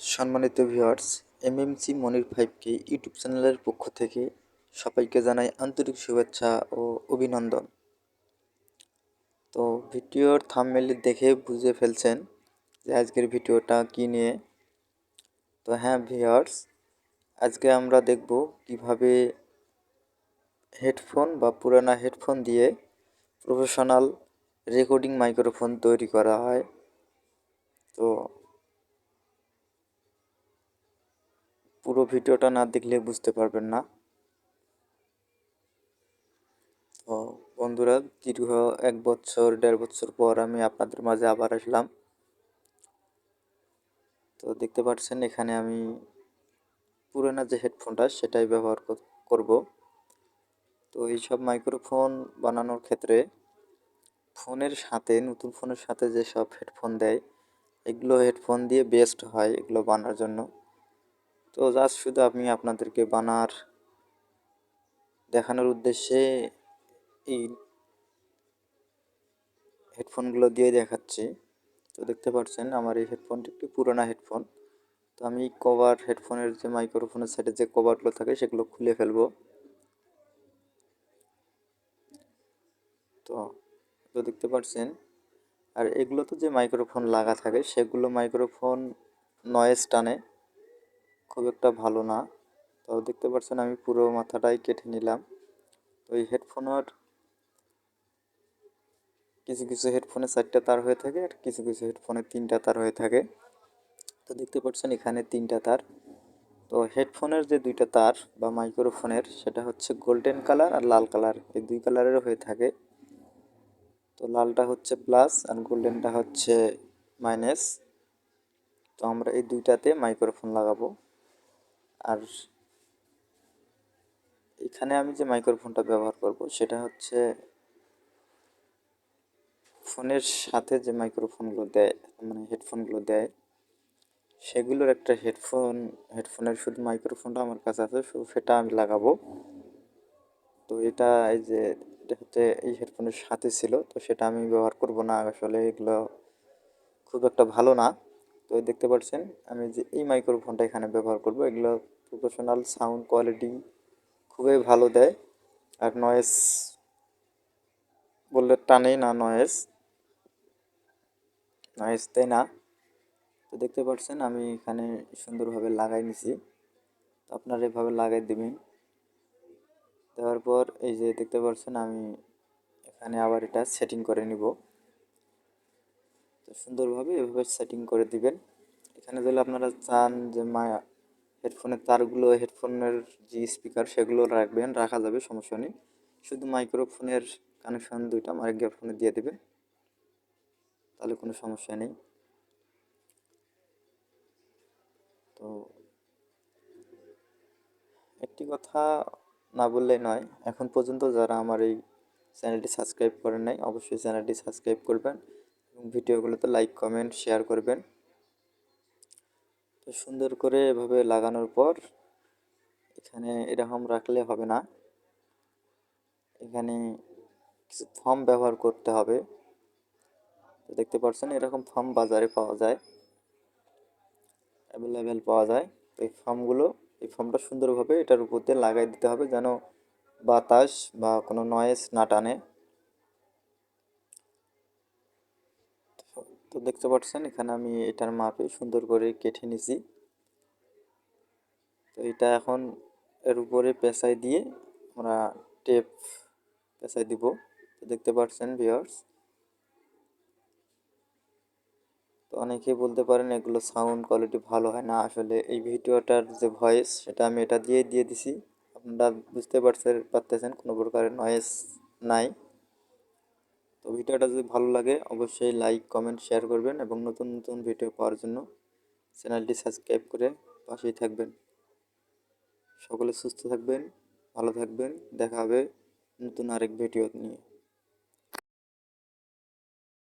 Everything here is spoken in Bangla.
সম্মানিত ভিউয়ার্স এমএমসি মনির ফাইভকে ইউটিউব চ্যানেলের পক্ষ থেকে সবাইকে জানাই আন্তরিক শুভেচ্ছা ও অভিনন্দন। তো ভিডিওর থাম্বনেল দেখে বুঝে ফেলছেন যে আজকের ভিডিওটা কী নিয়ে। তো হ্যাঁ ভিউয়ার্স আজকে আমরা দেখব কীভাবে হেডফোন বা পুরানা হেডফোন দিয়ে প্রফেশনাল রেকর্ডিং মাইক্রোফোন তৈরি করা হয়। তো পুরো ভিডিওটা না দেখলে বুঝতে পারবেন না। তো বন্ধুরা, দীর্ঘ এক বছর, দেড় বছর পর আমি আপনাদের মাঝে আবার আসলাম। তো দেখতে পাচ্ছেন, এখানে আমি পুরোনো যে হেডফোনটা, সেটাই ব্যবহার করব। তো এইসব মাইক্রোফোন বানানোর ক্ষেত্রে ফোনের সাথে, নতুন ফোনের সাথে যেসব হেডফোন দেয়, এগুলো হেডফোন দিয়ে বেস্ট হয় এগুলো বানার জন্য। তো জাস্ট শুধু আমি আপনাদেরকে বানার দেখানোর উদ্দেশ্যে এই হেডফোনগুলো দিয়ে দেখাচ্ছি। তো দেখতে পাচ্ছেন, আমার এই হেডফোনটি একটি পুরোনো হেডফোন তো আমি কভার হেডফোনের যে মাইক্রোফোনের সাইডে যে কভারগুলো থাকে, সেগুলো খুলে ফেলব। তো তো দেখতে পাচ্ছেন, আর এগুলো তো যে মাইক্রোফোন লাগা থাকে, সেগুলো মাইক্রোফোন নয়েজ টানে। খুব একটা ভালো না। তো দেখতে পাচ্ছেন আমি পুরো মাথাটাই কেটে নিলাম। তো এই হেডফোনের কিছু কিছু হেডফোনে চারটা তার হয়ে থাকে আর কিছু কিছু হেডফোনে তিনটা তার হয়ে থাকে। তো দেখতে পাচ্ছেন এখানে তিনটা তার। তো হেডফোনের যে দুইটা তার বা মাইক্রোফোনের সেটা হচ্ছে গোল্ডেন কালার আর লাল কালার এই দুই কালারেরও হয়ে থাকে। তো লালটা হচ্ছে প্লাস আর গোল্ডেনটা হচ্ছে মাইনাস তো আমরা এই দুইটাতে মাইক্রোফোন লাগাবো। আর এখানে আমি যে মাইক্রোফোনটা ব্যবহার করব, সেটা হচ্ছে ফোনের সাথে যে মাইক্রোফোনগুলো দেয় মানে হেডফোনগুলো দেয়, সেগুলোর একটা হেডফোন হেডফোনের শুধু মাইক্রোফোনটা আমার কাছে আছে সেটা আমি লাগাবো। তো এটা এই যে, এটা হচ্ছে এই হেডফোনের সাথে ছিল, তো সেটা আমি ব্যবহার করব না, আসলে এগুলো খুব একটা ভালো না। তো দেখতে পাচ্ছেন, আমি যে এই মাইক্রোফোনটা এখানে ব্যবহার করব, এগুলো প্রফেশনাল সাউন্ড কোয়ালিটি খুবই ভালো দেয়। আর নয়েস বললে টানেই না নয়েস নয়েস দেয় না। তো দেখতে পাচ্ছেন, আমি এখানে সুন্দরভাবে লাগাই নিছি। তো আপনারা এভাবে লাগাই দেবেন। দেওয়ার পর এই যে দেখতে পাচ্ছেন, আমি এখানে আবার এটা সেটিং করে নিব। তো সুন্দরভাবে এভাবে সেটিং করে দিবেন। এখানে যদি আপনারা চান যে মা হেডফোনের তারগুলো হেডফোনের যে স্পিকার সেগুলো রাখবেন, রাখা যাবে, সমস্যা নেই। শুধু মাইক্রোফোনের কানেকশন দুইটা মাইক্রোফোনে দিয়ে দেবেন তাহলে কোনো সমস্যা নেই। তো একটি কথা না বললেই নয়, এখন পর্যন্ত যারা আমার এই চ্যানেলটি সাবস্ক্রাইব করেন নাই, অবশ্যই চ্যানেলটি সাবস্ক্রাইব করবেন। ভিডিওগুলোতে লাইক কমেন্ট শেয়ার করবেন। তো সুন্দর করে এভাবে লাগানোর পর এখানে এরকম রাখলে হবে না। এখানে কিছু ফর্ম ব্যবহার করতে হবে। দেখতে পাচ্ছেন এরকম ফর্ম বাজারে পাওয়া যায়। অ্যাভেলেবেল পাওয়া যায়। তো এই ফর্মগুলো এই ফর্মটা সুন্দরভাবে এটার উপর দিয়ে লাগাই দিতে হবে যেন বাতাস বা কোনো নয়েস না টানে। তো দেখতে পাচ্ছেন, এখানে আমি এটার মাপে সুন্দর করে কেটে নিছি। তো এটা এখন এর উপরে পেঁচাই দিয়ে আমরা টেপ পেঁচাই দিব। তো দেখতে পাচ্ছেন ভিওর্স তো অনেকেই বলতে পারেন এগুলো সাউন্ড কোয়ালিটি ভালো হয় না। আসলে এই ভিডিওটার যে ভয়েস সেটা আমি এটা দিয়ে দিয়ে দিছি। আপনারা বুঝতে পারছেন পারতেছেন, কোনো প্রকারের নয়েস নাই। তো ভিডিওটা যদি ভালো লাগে, অবশ্যই লাইক কমেন্ট শেয়ার করবেন এবং নতুন নতুন ভিডিও পাওয়ার জন্য চ্যানেলটি সাবস্ক্রাইব করে পাশেই থাকবেন। সকলে সুস্থ থাকবেন, ভালো থাকবেন, দেখা হবে নতুন আরেক ভিডিও নিয়ে।